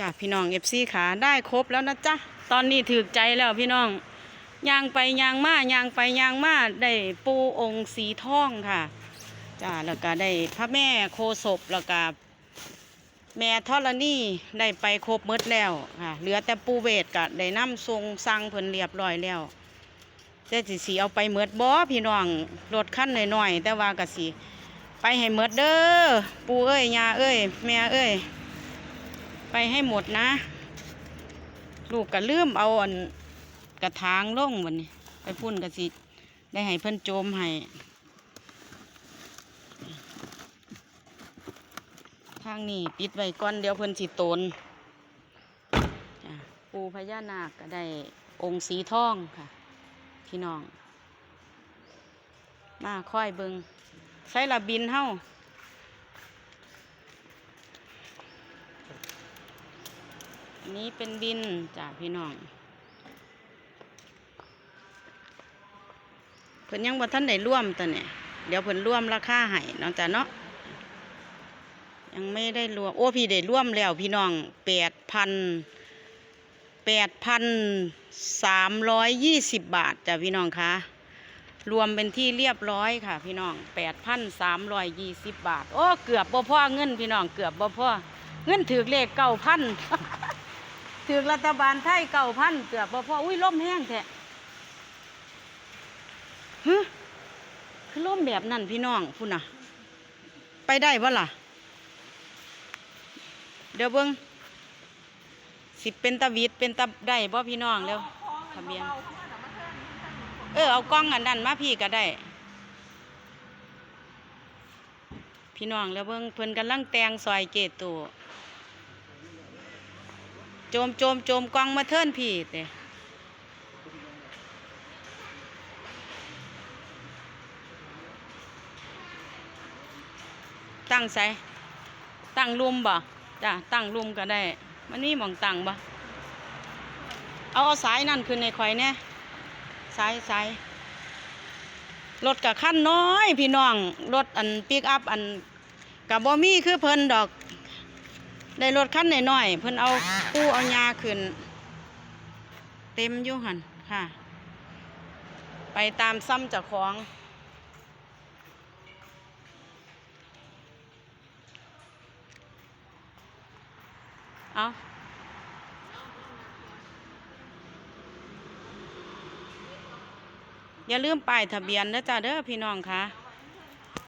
จ้ะพี่น้องเอฟซีขาได้ครบแล้วนะจ๊ะตอนนี้ถือใจแล้วพี่น้องยางไปยางมายางไปยางมาได้ปูองค์สีทองค่ะจ้ะแล้วก็ได้พระแม่โคศพแล้วก็แม่ธรณีได้ไปครบหมดแล้วค่ะเหลือแต่ปูเวทก็ได้น้ำทรงสั่งเพิ่นเรียบร้อยแล้วแต่สิสีเอาไปเมดบ่พี่น้องรถคันหน่อยๆแต่ว่าก็สิไปให้เมดเด้อปูเอ้ยยาเอ้ยแม่เอ้ย ไปให้หมดนะ ลูกก็ลืมเอาอันกระถางลงวันนี้ ไปพุ่นกระสิได้ให้เพิ่นโจมให้ทางนี้ปิดไว้ก่อนเดี๋ยวเพิ่นสิตนจ้ะปูพญานาคก็ได้องค์สีทองค่ะ พี่น้อง มาค่อยเบิงใช้ละบินเฮ้า อันนี้เป็นบินจ้าพี่น้องเพิ่นยังบ่ทันได้ร่วมตัวเนี่ยเดี๋ยวเพิ่นร่วมราคาให้เนาะจ้ะเนาะยังไม่ได้รวม โอ้พี่ได้ร่วมแล้วพี่น้องแปดพันแปดพันสามร้อยยี่สิบบาทจ้ะพี่น้องคะรวมเป็นที่เรียบร้อยค่ะ พี่น้องแปดพันสามร้อยยี่สิบบาท โอ้ เกือบบ่พ่อเงินพี่น้องเกือบบ่พ่อเงินถือเลขเก้าพัน ถือรัฐบาลไทยเก่าพันเกือบบ่พออุ้ยล่มแห้งแท้ฮึคือล่มแบบนั้นพี่น้องพุ่นน่ะ ไปได้บ่ล่ะ เดี๋ยวเบิ้งสิเป็นตะวิดเป็นตะได้บ่พี่น้องเร็วทะเบียนเออเอากล้องอันนั้นมาพี่ก็ได้ พี่น้องแล้วเบิ้งเพิ่นกำลังแตงซอยเกตตัว โจมโจมโจมกองมาเทินพี่เตะตั้งใส่ตั้งรุมบ่จ้ะตั้งรุมก็ได้ มันนี่มองตั้งบ่เอาเอาสายนั่นขึ้นในข่อยเนี่ยสายสายรถกับขั้นน้อย พี่น้องรถอันปิกอัพอันกับบ่มีคือเพิ่นดอก ได้รถคันหน่อยๆเพิ่นเอาปูเอายาขึ้น เต็มอยู่หันค่ะ ไปตามซ้ำจากของเอาอย่าลืมป้ายทะเบียนนะจ้าเด้อพี่น้องค่ะ